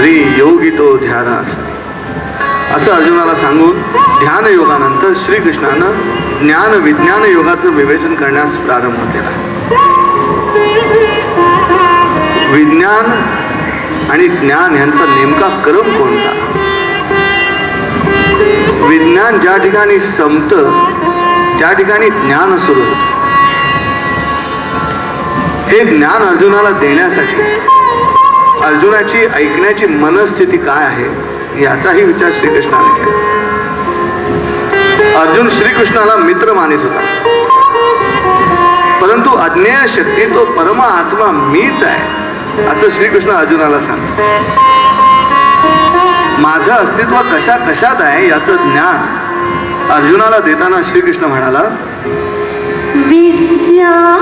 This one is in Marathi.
चंद्री योगी तो ध्यानास असं अर्जुनाला सांगून ध्यान योगानंतर श्रीकृष्णानं ज्ञान विज्ञान योगाचं विवेचन करण्यास प्रारंभ केला. विज्ञान आणि ज्ञान यांचा नेमका क्रम कोणता? विज्ञान ज्या ठिकाणी संपतं त्या ठिकाणी ज्ञान सुरू होतं. हे ज्ञान अर्जुनाला देण्यासाठी अर्जुनाची ऐकण्याची मनस्थिती काय आहे याचाही विचार श्रीकृष्णाने केला. अर्जुन श्रीकृष्णाला मित्र मानित होता. परंतु अज्ञेय शक्ती तो परमात्मा मीच आहे असं श्रीकृष्ण अर्जुनाला सांगतो. माझं अस्तित्व कशा कशात आहे याचं ज्ञान अर्जुनाला देताना श्रीकृष्ण म्हणाला विज्ञानास